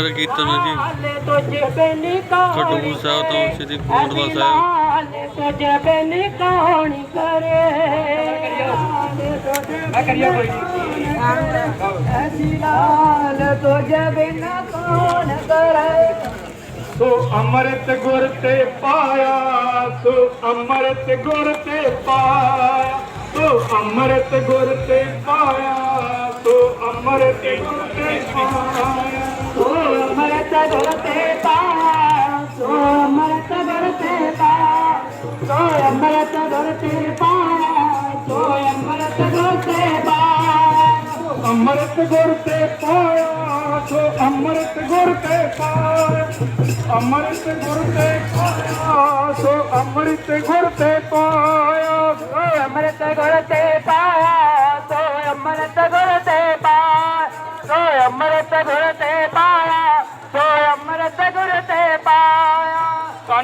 ਨਗਰ ਕੀਰਤਨ ਜੀ। ਬਿਨ ਕੌਣ ਖਡੂਰ ਸਾਹਿਬ ਤੋਂ ਸ੍ਰੀ ਗੋਂਦਵਾਲ ਸਾਹਿਬ। ਹਾਲੇ ਤੁਝ ਬਿਨ ਕੌਣ ਕਰੇ। ਮੈਂ ਕਰਿਆ ਕੋਈ ਐਸੀ ਲਾਲ ਤੁਝ ਬਿਨ ਕੌਣ ਕਰੇ। ਸੋ ਅੰਮ੍ਰਿਤ ਗੁਰ ਤੇ ਪਾਇਆ ਸੋ ਅੰਮ੍ਰਿਤ ਗੁਰ ਤੇ ਪਾਇਆ ਸੋ ਅੰਮ੍ਰਿਤ ਗੁਰ ਤੇ ਪਾਇਆ ਸੋ ਅੰਮ੍ਰਿਤ ਗੁਰ ਤੇ ਪਾਇਆ। ਸੋ ਅਮਰਤ ਗੁਰ ਤੇ ਪਾਇਆ ਸੋ ਅਮਰਤ ਗੁਰ ਤੇ ਪਾਇਆ ਸੋ ਅਮਰਤ ਗੁਰ ਤੇ ਪਾਇਆ ਸੋ ਅਮਰਤ ਗੁਰ ਤੇ ਪਾਇਆ ਅੰਮ੍ਰਿਤ ਗੁਰ ਤੇ ਪਾਇਆ ਸੋ ਅੰਮ੍ਰਿਤ ਗੁਰ ਤੇ ਪਾਇਆ ਅੰਮ੍ਰਿਤ ਗੁਰ ਤੇ ਪਾਇਆ ਸੋ ਅੰਮ੍ਰਿਤ ਗੁਰ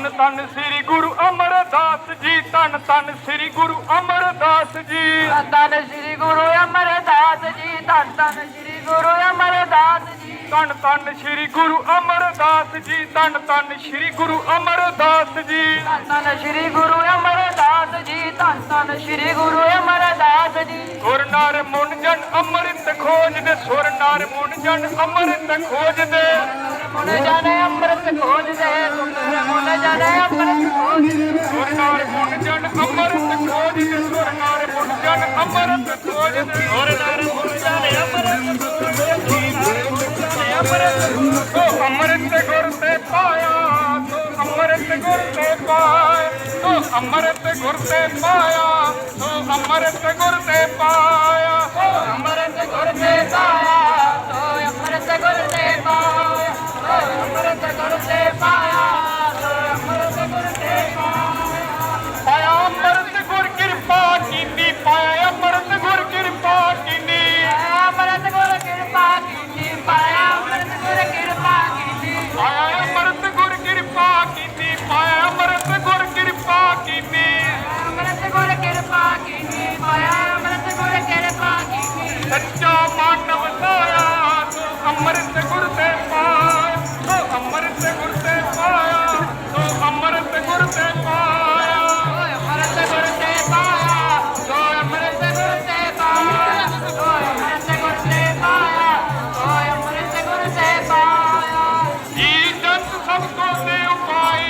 ਤਨ ਤਨ ਸ੍ਰੀ ਗੁਰੂ ਅਮਰਦਾਸ ਜੀ ਤਨ ਤਨ ਸ੍ਰੀ ਗੁਰੂ ਅਮਰਦਾਸ ਜੀ। ਧੰਨ ਸ੍ਰੀ ਗੁਰੂ ਅਮਰਦਾਸ ਜੀ ਧੰਨ ਧੰਨ ਸ੍ਰੀ ਗੁਰੂ ਅਮਰਦਾਸ ਜੀ। ਤਨ ਤਨ ਸ੍ਰੀ ਗੁਰੂ ਅਮਰਦਾਸ ਜੀ ਤਨ ਤਨ ਸ੍ਰੀ ਗੁਰੂ ਅਮਰਦਾਸ ਜੀ। ਧੰਨ ਸ੍ਰੀ ਗੁਰੂ ਅਮਰਦਾਸ ਜੀ ਧੰਨ ਧੰਨ ਸ੍ਰੀ ਗੁਰੂ ਅਮਰਦਾਸ ਜੀ। ਸੁਰ ਨਰ ਮੁਨ ਜਨ ਅੰਮ੍ਰਿਤ ਖੋਜਦੇ ਸੁਰ ਨਰ ਮੁਨ ਜਨ ਅੰਮ੍ਰਿਤ ਖੋਜਦੇ। ਮੁਨ ਜਾਣੇ ਅੰਮ੍ਰਿਤ ਖੋਜਦੇ ਮੁਨ ਜਾਣੇ ਅੰਮ੍ਰਿਤ ਖੋਜਦੇ ਸੁਰ ਨਰ ਮੁਨ ਜਨ ਅੰਮ੍ਰਿਤ ਖੋਜਦੇ ਸੁਰ ਨਰ ਮੁਨ ਜਨ ਅੰਮ੍ਰਿਤ ਖੋਜਦੇ ਸੁਰ ਨਰ ਮੁਨ ਜਨ ਅੰਮ੍ਰਿਤ ਖੋਜਦੇ ਅੰਮ੍ਰਿਤ ਗੁਰ ਤੇ ਪਾਇਆ ਸੋ ਅੰਮ੍ਰਿਤ ਗੁਰ ਤੇ ਪਾਇਆ ਸੋ ਅੰਮ੍ਰਿਤ ਗੁਰ ਤੇ ਪਾਇਆ ਸੋ ਅੰਮ੍ਰਿਤ ਗੁਰ ਤੇ ਪਾਇਆ ਸੋ ਅੰਮ੍ਰਿਤ ਗੁਰ ਤੇ ਪਾਇਆ ਸੋ ਅੰਮ੍ਰਿਤ ਗੁਰ ਤੇ ਪਾਇਆ ਸੋ ਅੰਮ੍ਰਿਤ ਗੁਰ ਤੇ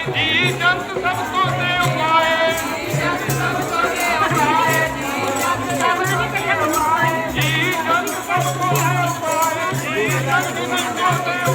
ਜੀ ਜੰਤ ਸਭ ਕੋ ਦੇ ਉਪਾਏ ਜੀ ਜੰਤ ਸਭ ਕੋ ਦੇ ਉਪਾਏ ਜੀ ਜੰਤ ਸਭ ਕੋ ਦੇ